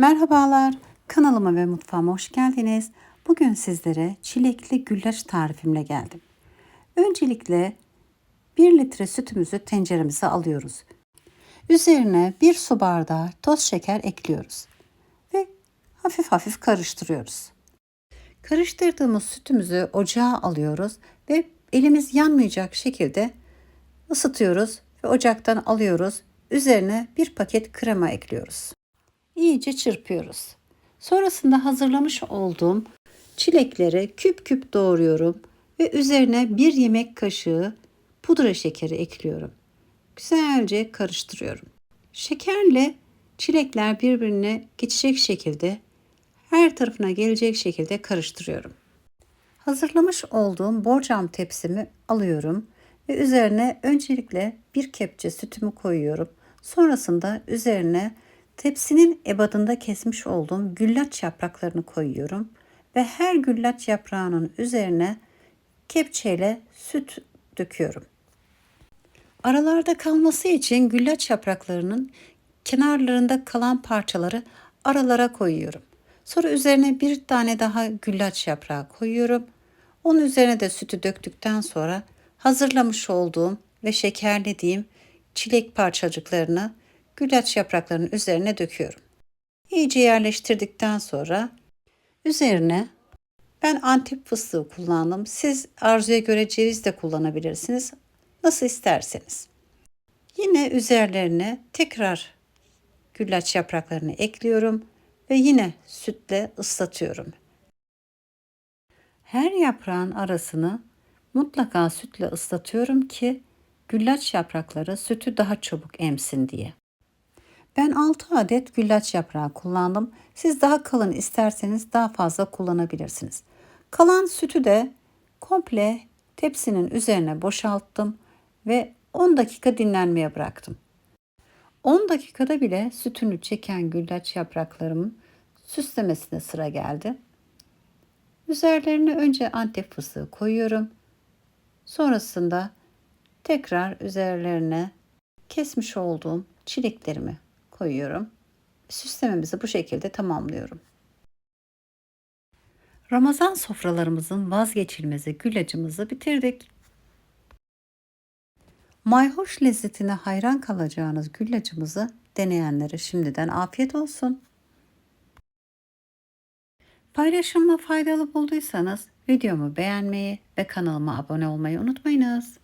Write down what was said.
Merhabalar, kanalıma ve mutfağıma hoş geldiniz. Bugün sizlere çilekli güllaç tarifimle geldim. Öncelikle 1 litre sütümüzü tenceremize alıyoruz. Üzerine 1 su bardağı toz şeker ekliyoruz ve hafif hafif karıştırıyoruz. Karıştırdığımız sütümüzü ocağa alıyoruz ve elimiz yanmayacak şekilde ısıtıyoruz ve ocaktan alıyoruz. Üzerine bir paket krema ekliyoruz. İyice çırpıyoruz. Sonrasında hazırlamış olduğum çilekleri küp küp doğruyorum ve üzerine bir yemek kaşığı pudra şekeri ekliyorum. Güzelce karıştırıyorum. Şekerle çilekler birbirine geçecek şekilde her tarafına gelecek şekilde karıştırıyorum. Hazırlamış olduğum borcam tepsimi alıyorum ve üzerine öncelikle bir kepçe sütümü koyuyorum. Sonrasında üzerine tepsinin ebadında kesmiş olduğum güllaç yapraklarını koyuyorum ve her güllaç yaprağının üzerine kepçeyle süt döküyorum. Aralarda kalması için güllaç yapraklarının kenarlarında kalan parçaları aralara koyuyorum. Sonra üzerine bir tane daha güllaç yaprağı koyuyorum. Onun üzerine de sütü döktükten sonra hazırlamış olduğum ve şekerlediğim çilek parçacıklarını güllaç yapraklarının üzerine döküyorum. İyice yerleştirdikten sonra üzerine ben antep fıstığı kullandım. Siz arzuya göre ceviz de kullanabilirsiniz. Nasıl isterseniz. Yine üzerlerine tekrar güllaç yapraklarını ekliyorum ve yine sütle ıslatıyorum. Her yaprağın arasını mutlaka sütle ıslatıyorum ki güllaç yaprakları sütü daha çabuk emsin diye. Ben 6 adet güllaç yaprağı kullandım. Siz daha kalın isterseniz daha fazla kullanabilirsiniz. Kalan sütü de komple tepsinin üzerine boşalttım ve 10 dakika dinlenmeye bıraktım. 10 dakikada bile sütünü çeken güllaç yapraklarımın süslemesine sıra geldi. Üzerlerine önce antep fıstığı koyuyorum. Sonrasında tekrar üzerlerine kesmiş olduğum çileklerimi koyuyorum. Süslememizi bu şekilde tamamlıyorum. Ramazan sofralarımızın vazgeçilmezi güllacımızı bitirdik. Mayhoş lezzetine hayran kalacağınız güllacımızı deneyenlere şimdiden afiyet olsun. Paylaşımı faydalı bulduysanız videomu beğenmeyi ve kanalıma abone olmayı unutmayınız.